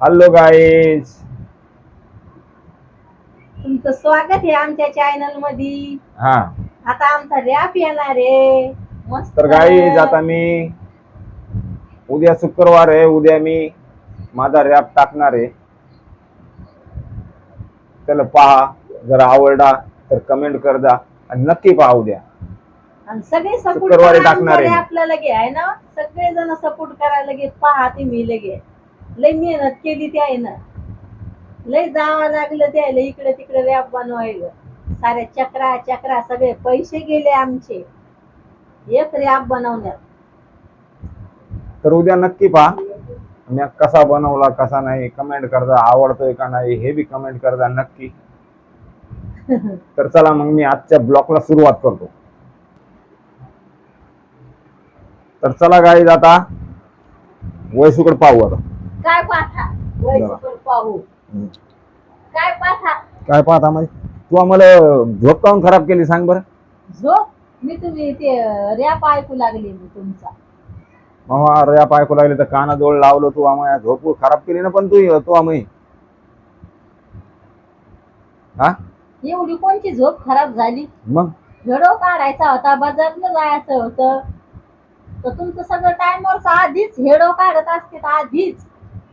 Hello guys तुमचं स्वागत आहे आमच्या चॅनलमध्ये हा. आता आमचा रॅप येणार आहे. मस्त. तर गाईज आता मी उद्या शुक्रवार आहे. उद्या मी माझा रॅप टाकणार आहे. त्याला पहा जर आवडला तर कमेंट कर जा. आणि नक्की पहा उद्या. आणि सगळे सपोर्ट शुक्रवारी टाकणार आहे. आपल्या लगे आहे ना? सगळे जण सपोर्ट करायला लगे पहा ते मी लगे लय मेहनत केली ते आहे ना लय जावं लागलं ते लय इकडे तिकडे रॅप बनवायला. साऱ्या चक्रा चक्रा सगळे पैसे गेले आमचे. एक रॅप बनवण्यात. तर उद्या नक्की पहा मी कसा बनवला कसा नाही कमेंट करजा आवडतोय का नाही हे बी कमेंट करजा नक्की. तर चला मग मी आजच्या ब्लॉकला सुरुवात करतो. तर चला गाईज आता वयसुकड पाहू आता. काय वयस्कर पाहू. काय पाठा काय पाहता म्हणजे तू आम्हाला झोप काऊन खराब केली सांग बरं. झोप? मी तुम्ही ते रॅप ऐकू लागले मी तुमचा. अरे या ऐकू लागले तर कानाजवळ लावलं तू आम्हाला झोप खराब केली ना पण तू तू आम्ही. हा? एवढी कोणची झोप खराब झाली? मग? व्हिडिओ काढायचा होता बाजारला जायचं होतं. तर तुमचं सगळं टाइमवरच आधीच हेडो काढत असते आधीच.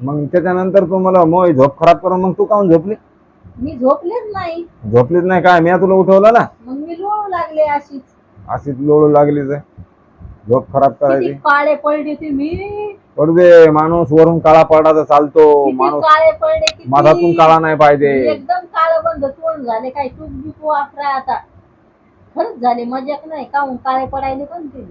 मग त्याच्यानंतर तू मला मोय झोप खराब करून मग तू काऊन झोपली? मी झोपलेच नाही. झोपलीच नाही काय? मी तुला उठवलं ना मग मी लोळू लागले अशीच. अशीच लोळू लागली तर झोप खराब किती करायची. काळे पडले तुम्ही पडू दे माणूस वरून काळा पडला तर चालतो किती माणूस काळे पडले किती. मधातून काळा नाही पाहिजे. एकदम काळ बंद तोंड झाले काय? तूप बिप वापरा आता. खरंच झाले मजाक नाही. काहून काळे पडायले पण ते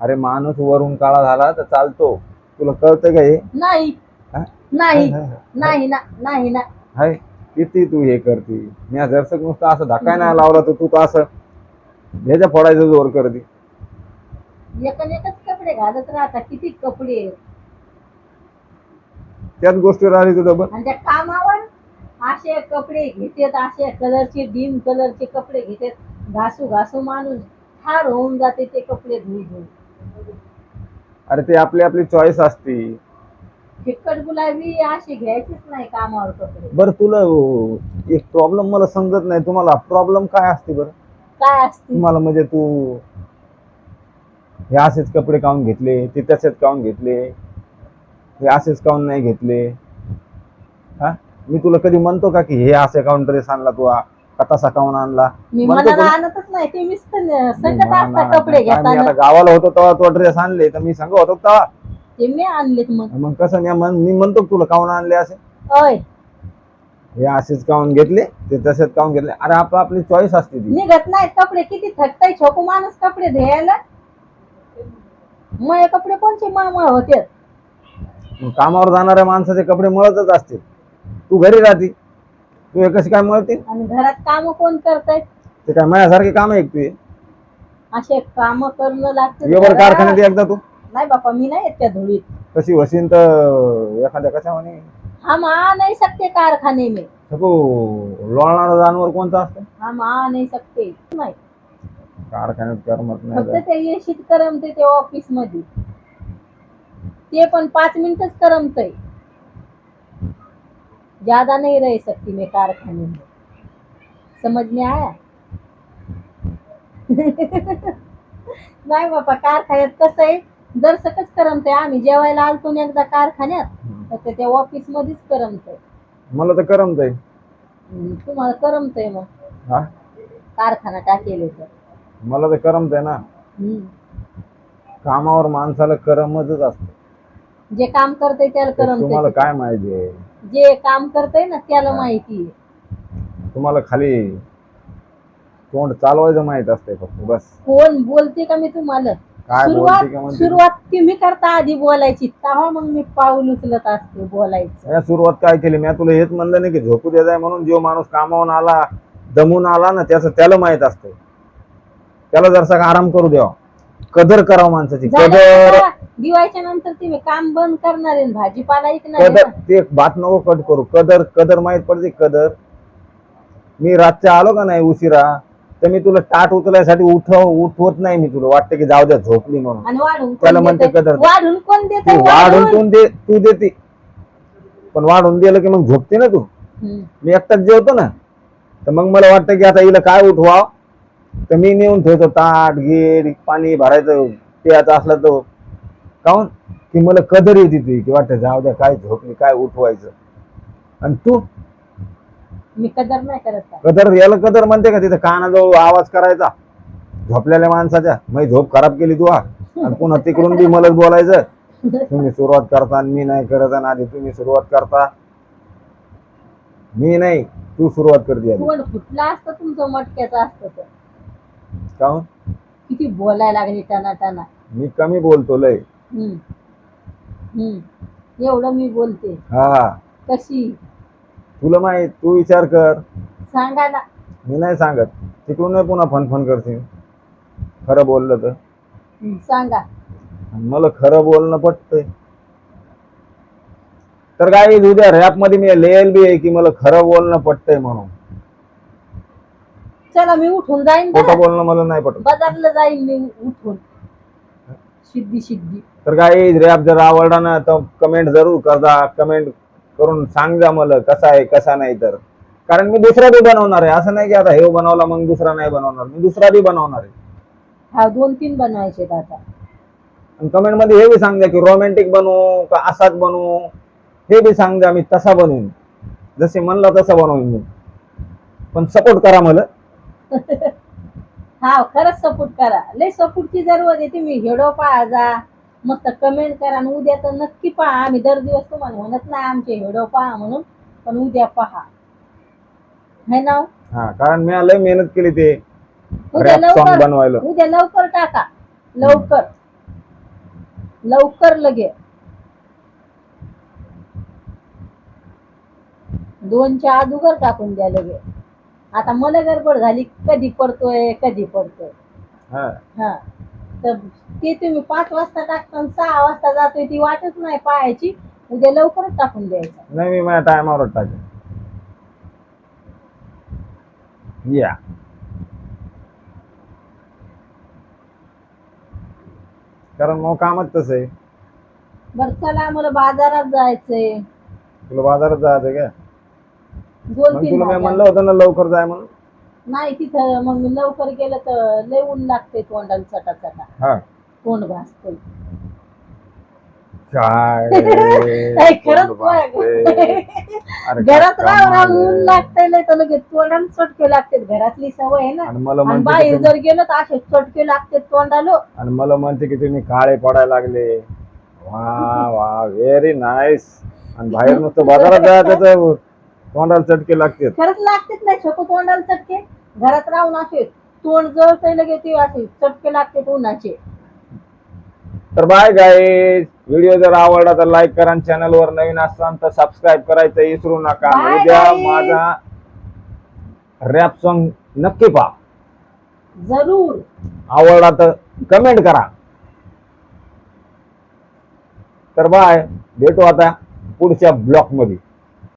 अरे माणूस वरून काळा झाला तर चालतो. तुला कळतं का हे? नाही? नाही नाही ना नाही ना. हाय किती तू हे करते? मी जरसक नुसतं असं धक्का नाही लावला तर तू तर असं ह्याच्या फोडायचं जोर करते. एकन एकच कपडे घालत राहता किती कपडे आहेत. त्याच गोष्टी राहिली तू डबल. आणि त्या कामावर असे कपडे घेतात असे कलरचे डीम कलरचे कपडे घेतात. घासू घासू माणूस ठार होऊन जाते ते कपडे धुई धुई अरे ते आपली आपली चॉईस असते. फिक्कट गुलाबी असे घ्यायचेच नाही कामावर कपडे. बरं तुला अं, एक प्रॉब्लेम मला समजत नाही. तुम्हाला प्रॉब्लेम काय असते बरं? काय असते? तुम्हाला म्हणजे तू हे असेच कपडे काऊन घेतले? ते तसेच काऊन घेतले? हे असेच काऊन नाही घेतले? हा? मी तुला कधी म्हणतो का की हे असे काऊन ड्रेस आणला तू? का तसा काऊन आणला? मी म्हणतो मनाला तुला? आणतच नाही. ते असता नाही- कपडे काय मी घेताना आता गावाला होतो तेव्हा तो ड्रेस आणले. तर मी सांगत होतो का? तेव्हा? ते मी आणलेत मग. मग कसं म्हण- मी म्हणतो तुला काऊन आणले असे? अय हे असेच काऊन घेतले ते तसेच काऊन घेतले. अरे आप आपली चॉईस असते ती. निघत नाहीत कपडे किती थकताय छोकू माणूस कपडे धुयायला. मग हे कपडे कोणचे? मळमळ होते. मग कामावर जाणाऱ्या माणसाचे कपडे मळतच असतील. तू घरी राहती. तू हे कशी काय मळते आणि घरात काम कोण करतायत ते काय माझ्यासारखे काम आहे का तुझे असे काम करणं लागतं कारखान्यात एकदा तू नाही बापा मी नाही येत त्या धुळीत. कशी वसीन तर एखाद्या कशा म्हणे हम आ नहीं सकते कारखाने में. सगळं लोळणारं जानवर कोणतं असतं? हम आ नहीं सकते नाही. कारखान्यात करमत फक्त नाही ते येशीत करमते ते ऑफिसमध्ये ते पण पाच मिनिटच करमतय. ज्यादा नहीं रह सकती मैं कारखाने में समझ में आया? नाही बापा कारखान्यात कसं आहे? जर सकच करमतय. आम्ही जेवायला आलतो ना एकदा कारखान्यात तर ते त्या ऑफिस मध्येच करमतय. मला तर करमतंय. तुम्हाला करमतय मग. हा? कारखाना टाकेल तर मला तर करमतंय ना. हम्म. कामावर माणसाला करमतच असतं. जे काम करतय त्याला तुम्हाला काय माहिती आहे? जे काम करतय ना त्याला माहिती आहे. तुम्हाला खाली तोंड चालवायचं माहीत असते फक्त बस. कोण बोलते का मी तुम्हाला? काय सुरुवात बोलते का म्हणते? सुरुवात तुम्ही करता आधी बोलायची. तेव्हा मग मी पाऊल उचलत असते बोलायचं. सुरुवात काय केली? मी तुला हेच म्हणलं नाही की झोपू द्या जाय म्हणून जो माणूस कामावून आला दमून आला ना त्याचं त्याला माहीत असतं. त्याला जरसा आराम करू द्यावा. कदर करावं माणसाची. झालं कदर? दिवाळीच्या नंतर तुम्ही काम बंद करणार आहे आणि भाजीपाला ऐकणार आहे कदर ना. ते बात नको कट करू. कदर कदर माहीत पडते कदर. मी रातच्या आलो का नाही उशिरा? तर मी तुला टाट उचलायसाठी उठव उठवत नाही मी तुला. वाटतं की जाऊ द्या झोपली म्हणून. आणि वाढून त्याला म्हणते देतंय? कदर. वाढून कोण ती देत वाढून. तू दे तू देते. पण वाढून दिलं की मग झोपते ना तू. मी एकटाच जेवतो ना. तर मग मला वाटतं की आता हिला काय उठवाव? तर मी नेऊन ठेवतो ताट गीड पाणी भरायचं प्यायचं असलं तर. काहून? की मला कदर येते ती की वाटतं जाऊ द्या काय झोपली काय उठवायचं. आणि तू? मी कदर नाही करत कदर याला कदर म्हणते का तिथं कानाजवळ आवाज करायचा? झोपलेल्या माणसाच्या मग झोप खराब केली तू हा. आणि पुन्हा तिकडून बी मलाच बोलायचं. तुम्ही सुरुवात करता आणि मी नाही करत आणि आधी तुम्ही सुरुवात करता. मी नाही तू सुरुवात करते आधी. तोंड फुटला असतं तुमचं मटक्याचं असतं तर काहून? किती बोलायला लागली टना टना मी कमी बोलतो लय. हम्म. हम्म. एवढं मी बोलते. हा. कशी? तुला माहीत तू विचार कर. सांगा ना. मी नाही सांगत. तिकडून नाही पुन्हा फन फन करते खरं बोललं तर. सांगा. आणि मला खरं बोलणं पटतंय. तर काय उद्या रॅपमध्ये मी लिहिल बी आहे की मला खरं बोलणं पटतंय म्हणून. चला मी उठून जाईन बरं. खोटं बोलणं मला नाही पटत. बाजारला जाईन मी उठून. सिद्धी सिद्धी तर काय रॅप जर आवडला ना तर कमेंट जरूर करता कमेंट करून सांगा मला कसा आहे कसा नाही तर. कारण मी दुसरा बी बनवणार आहे. असं नाही की आता हे बनवला मग दुसरा नाही बनवणार. मी दुसरा बी बनवणार आहे. हा दोन तीन बनवायचे आता. आणि कमेंटमध्ये हे बी सांगा की रोमॅन्टिक बनवू का असाच बनवू? हे बी सांगा मी तसा बनवून. जसे म्हणलं तसं बनवून मी. पण सपोर्ट करा मला. हा खरंच सपोर्ट करा. लय सपोर्टची जरूरत आहे तुम्ही हेडो पहा जा. मस्त कमेंट करा आणि उद्या तर नक्की पहा आम्ही दर दिवस तुम्हाला म्हणत नाही आमचे हेडो पहा म्हणून पण उद्या पहा. है ना हा? कारण मी लय मेहनत केली ते उद्या रॅप सॉन्ग लवकर बनवायला. उद्या लवकर टाका. लवकर. लवकर लगे. दोनच्या अगोदर टाकून द्या लगे. आता मला गडबड झाली कधी पडतोय कधी पडतोय. हा. हा. तर ते तुम्ही पाच वाजता टाकता आणि सहा वाजता जातोय ती वाटच नाही पाहायची. उद्या लवकरच टाकून द्यायचं. नाही मी माझ्या टायमावर टाकेन. या. कारण मग कामच तसं आहे. बरं चला आम्हाला बाजारात जायचंय. तुला बाजारात जायचं का? दोन मग तीन तुला मी भाज्या. म्हणलं होतं ना लवकर जाय म्हणून. नाही तिथं मग मी लवकर गेलं तर लय ऊन लागते तोंडाला चटा चटा हा. तोंड काय नाही, खरंच भासते. अरे घरात काय राहून राहून कमाल ऊन आहे. लागतंय लय तर लगेच तोंडाला चटके लागते घरातली सवय आहे ना. आणि मला आणि म्हणते बाहेर तुम्ही- जर गेलं तर असे चटके लागते तोंडाला. आणि मला म्हणते की तुम्ही काळे पडायला लागले. वा वा व्हेरी नाईस आणि बाहेर नुसतं बाजारात जायचं तर तोंडाला चटके लागतात. खरंच लागतेच नाही छोकं तोंडाला चटके. घरात राहून असे तोंड जळतंय लगेच ते असे चटके लागते उन्हाचे. तर बाय गाईज व्हिडिओ जर आवडला तर लाईक करा चॅनल वर नवीन असाल तर सबस्क्राईब करायचं विसरू नका. Bye, उद्या guys. माझा रॅप सॉन्ग नक्की पहा. जरूर. आवडला तर कमेंट करा. तर बाय भेटू आता पुढच्या ब्लॉकमध्ये.